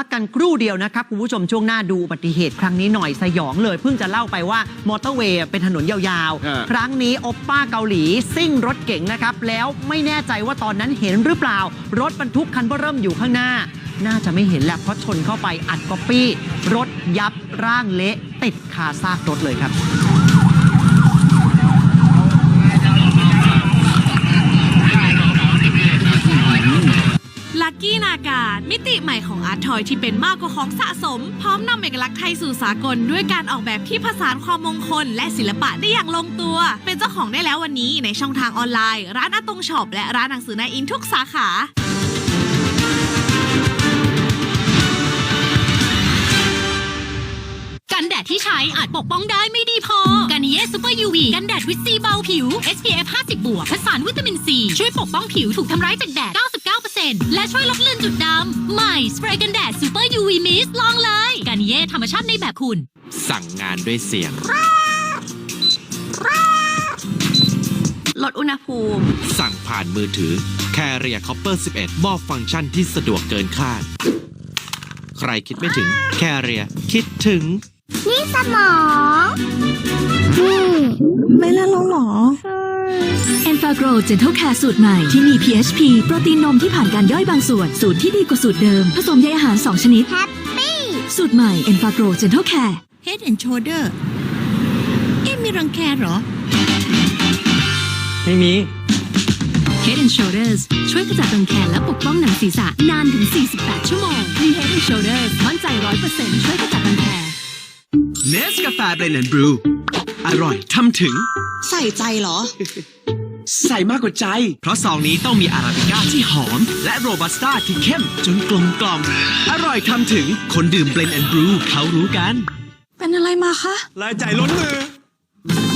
พักกันครู่เดียวนะครับ คุณผู้ชมช่วงหน้าดูอุบัติเหตุครั้งนี้หน่อยสยองเลย เพิ่งจะเล่าไปว่ามอเตอร์เวย์เป็นถนนยาวฮะๆครั้งนี้โอปป้าเกาหลีซิ่งรถเก๋งนะครับ แล้วไม่แน่ใจว่าตอนนั้นเห็นหรือเปล่า รถบรรทุกคันเบอร์เริ่มอยู่ข้างหน้า น่าจะไม่เห็นแหละเพราะชนเข้าไปอัดก๊อปปี้ รถยับร่างเละติดคาซากรถเลยครับ นาการ มิติใหม่ของอาร์ตทอยที่เป็นมากกว่าของสะสม พร้อมนำเอกลักษณ์ไทยสู่สากล ด้วยการออกแบบที่ผสานความมงคล และศิลปะได้อย่างลงตัว เป็นเจ้าของได้แล้ววันนี้ในช่องทางออนไลน์ ร้านอาตงช็อปและร้านหนังสือนายอินทุกสาขากันแดดที่ใช้อาจปกป้องได้ไม่ดีพอการนิเย่ซูเปอร์ยูวีกันแดดวิตซีเบาผิว SPF 50 บวกผสานวิตามินซี ช่วยปกป้องผิวถูกทำร้ายจากแดด 99%และช่วยลดเลือนจุดดำใหม่สเปรย์กันแดดซูเปอร์ยูวีมิสลองเลยการนิเย่ธรรมชาติในแบบคุณ สั่งงานด้วยเสียง ลดอุณหภูมิ สั่งผ่านมือถือ Carrier Copper 11 มอบฟังก์ชันที่สะดวกเกินคาด ใครคิดไม่ถึง Carrier คิดถึง นี่สมองไม่เล่นแล้วหรอ e n f a g r o Gentle Care สูตรใหม่ที่มี PHP โปรตีนนมที่ผ่านการย่อยบางส่วน สูตรที่ดีกว่าสูตรเดิม ผสมใยอาหาร 2 ชนิด แฮปปี้ สูตรใหม่ e n f a g r o Gentle Care Head and Shoulder เอ๊ะมีรังแคเหรอ ไม่มี Head and Shoulders ช่วยขจัดรังแคและปกป้องหนังศีรษะนานถึง 48 ชั่วโมงมี Head and Shoulders มั่นใจ 100%ช่วยขจัดรังแค เนสกาแฟเบรนด์บรูอร่อยทำถึง ใส่ใจเหรอ ใส่มากกว่าใจ เพราะซองนี้ต้องมีอาราบิก้าที่หอม และโรบัสต้าที่เข้มจนกลมกล่อม อร่อยทำถึงคนดื่มเบรนด์บรูเขารู้กัน เป็นอะไรมาคะรายจ่ายล้นมือ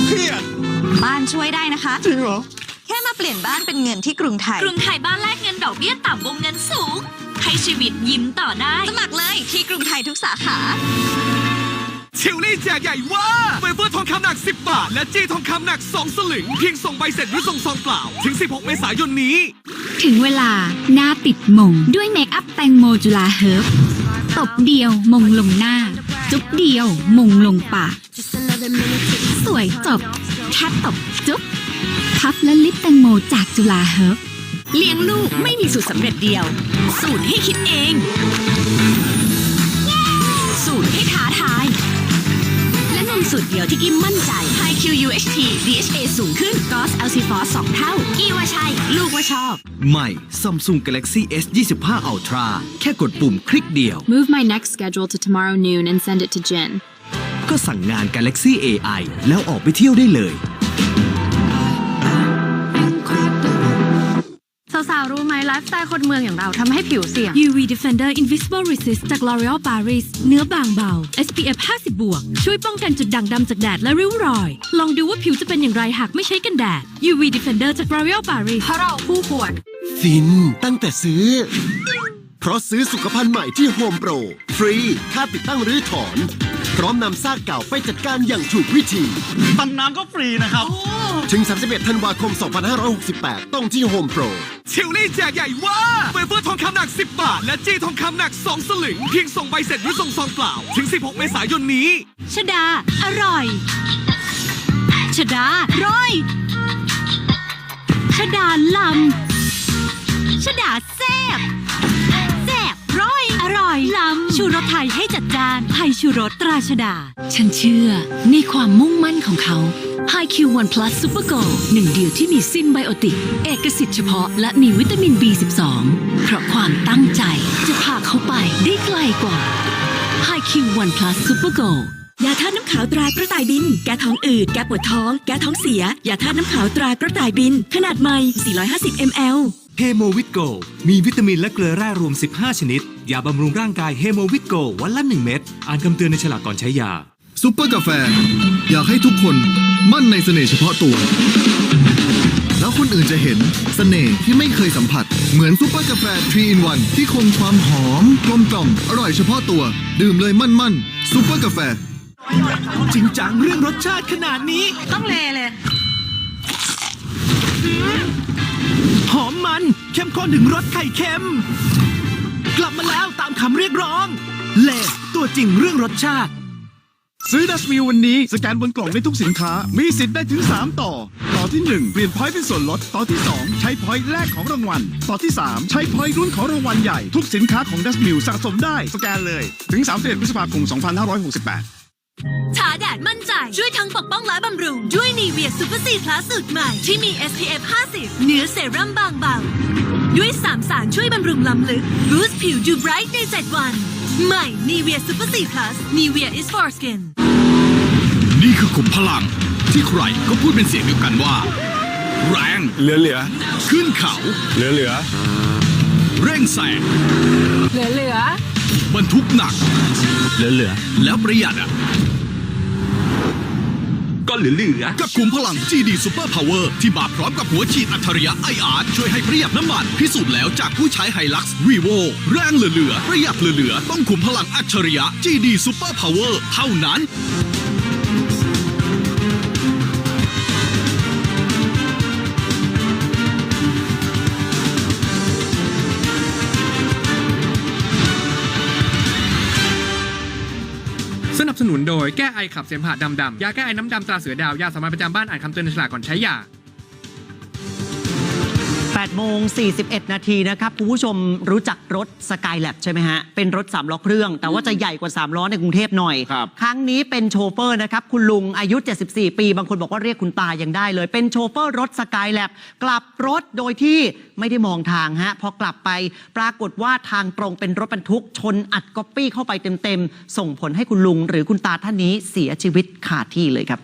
เครียดบ้านช่วยได้นะคะ จริงเหรอ แค่มาเปลี่ยนบ้านเป็นเงินที่กรุงไทย กรุงไทยบ้านแลกเงินดอกเบี้ยต่ำวงเงินสูง ให้ชีวิตยิ้มต่อได้ สมัครเลยที่กรุงไทยทุกสาขา ชิลลี่แจกใหญ่ว่าเวเฟอร์ทองคำหนัก 10 บาท และจี้ทองคำหนัก 2 สลึง เพียงส่งใบเสร็จหรือส่งซองเปล่า ถึง 16 เมษายนนี้ ถึงเวลาหน้าติดมง ด้วยเมคอัพแตงโมจุลาเฮิร์บตบเดียวมงลงหน้า จุ๊บเดียวมงลงปากสวยจบแค่ตบจุ๊บพับและลิปแตงโมจากจุลาเฮิร์บเลี้ยงลูกไม่มีสูตรสำเร็จเดียว สูตรให้คิดเอง สูตรให้ สูตรเดียวที่กิมมั่นใจ High Q UHT DHA สูงขึ้น g o s l c f o s 2เท่า กี้ว่าใช่ ลูกว่าชอบ ใหม่ Samsung Galaxy S 25 Ultra แค่กดปุ่มคลิกเดียว Move my next schedule to tomorrow noon and send it to Jen. ก็สั่งงาน Galaxy AI แล้วออกไปเที่ยวได้เลย สาวๆ รู้ไหมไลฟ์สไตล์คนเมืองอย่างเราทำให้ผิวเสี่ยง UV Defender Invisible Resist จาก L'Oreal Paris เนื้อบางเบา SPF 50 บวก ช่วยป้องกันจุดด่างดำจากแดดและริ้วรอย ลองดูว่าผิวจะเป็นอย่างไรหากไม่ใช้กันแดด UV Defender จาก L'Oreal Paris เพราะเราคู่ควรฟินตั้งแต่ซื้อ เพราะซื้อสุขภัณฑ์ใหม่ที่ Home Pro ฟรี ค่าติดตั้งหรือถอน พร้อมนำซากเก่าไปจัดการอย่างถูกวิธี ตันน้ำก็ฟรีนะครับ ถึง 31 ธันวาคม 2568 ต้องที่ Home Pro ชิลลี่แจกใหญ่ว่าเวเฟอร์ทองคำหนัก 10 บาท และจี้ทองคำหนัก 2 สลึง เพียงส่งใบเสร็จหรือส่งซองเปล่า ถึง 16 เมษายนนี้ ชดา อร่อย ชดาร้อย ชดาลำ ชดาแซ่บ ลำชูรสไทยให้จัดจานไทยชูรสตราชดา ฉันเชื่อในความมุ่งมั่นของเขา High Q One Plus Super Go หนึ่งเดียวที่มีซิมไบโอติก เอกสิทธิ์เฉพาะและมีวิตามิน B12 เพราะความตั้งใจจะพาเขาไปได้ไกลกว่า High Q One Plus Super Go ยาธาตุน้ำขาวตรากระต่ายบิน แก้ท้องอืด แก้ปวดท้อง แก้ท้องเสีย ยาธาตุน้ำขาวตรากระต่ายบิน ขนาดใหม่ 450 ml เฮโมวิตโกมีวิตามินและเกลือแร่รวม 15 ชนิด ยาบำรุงร่างกายเฮโมวิตโกวันละ 1 เม็ด อ่านคำเตือนในฉลากก่อนใช้ยา ซุปเปอร์กาแฟ อยากให้ทุกคนมั่นในเสน่ห์เฉพาะตัว แล้วคนอื่นจะเห็นเสน่ห์ที่ไม่เคยสัมผัส เหมือนซุปเปอร์กาแฟ3 in 1ที่คงความหอม กลมกล่อม อร่อยเฉพาะตัว ดื่มเลยมั่นมั่นๆซุปเปอร์กาแฟ จริงจังเรื่องรสชาติขนาดนี้ ต้องเลเลยหอมมัน เข้มข้นถึงรสไข่เค็ม กลับมาแล้วตามคำเรียกร้อง เลตัวจริงเรื่องรสชาติ ซื้อดัชมิลวันนี้ สแกนบนกล่องได้ทุกสินค้า มีสิทธิ์ได้ถึง 3 ต่อ ต่อที่ 1 เปลี่ยนพอยต์เป็นส่วนลด ต่อที่ 2 ใช้พอยต์แลกของรางวัล ต่อที่ 3 ใช้พอยต์รุ่นของรางวัลใหญ่ ทุกสินค้าของดัชมิลสะสมได้ สแกนเลย ถึง31พฤษภาคม 2568 ทาแดดมั่นใจ ช่วยทั้งปกป้องและบำรุง ด้วยนีเวียซูเปอร์ซีพลัสสูตรใหม่ ที่มี SPF 50เนื้อเซรั่มบางเบา ด้วย3สารช่วยบำรุงล้ำลึกบูสต์ผิวดูไบรท์ใน 7 วัน ใหม่นีเวียซูเปอร์ซีพลัสนีเวีย is for skin นี่คือขุมพลัง ที่ใครก็พูดเป็นเสียงเดียวกันว่า แรงเหลือเหลือขึ้นเขา เหลือเหลือเร่งแซงเหลือเหลือบรรทุกหนัก เหลือเหลือแล้วประหยัดอะ ก็เหลือๆ กับขุมพลัง GD Super Power ที่มาพร้อมกับหัวฉีดอัจฉริยะ IR ช่วยให้ประหยัดน้ำมัน พิสูจน์แล้วจากผู้ใช้ไฮลักซ์วีโวแรงเหลือๆ ประหยัดเหลือๆ ต้องขุมพลังอัจฉริยะ GD Super Power เท่านั้น สนับสนุนโดยแก้ไอขับเสมหะดำดำยาแก้ไอน้ำดำตราเสือดาวยาสามัญประจำบ้านอ่านคำเตือนในฉลากก่อนใช้ยา 8โมง 41 นาทีนะครับคุณผู้ชมรู้จักรถสกายแลบใช่ไหมฮะ เป็นรถ3ล้อเครื่อง แต่ว่าจะใหญ่กว่า 3 ล้อในกรุงเทพหน่อย ครับครั้งนี้เป็นโชเฟอร์นะครับ คุณลุงอายุ 74 ปี บางคนบอกว่าเรียกคุณตายังได้เลย เป็นโชเฟอร์รถสกายแลบกลับรถโดยที่ไม่ได้มองทางฮะ พอกลับไปปรากฏว่าทางตรงเป็นรถบรรทุก ชนอัดก๊อปปี้เข้าไปเต็มๆ ส่งผลให้คุณลุงหรือคุณตาท่านนี้เสียชีวิตขาดที่เลยครับ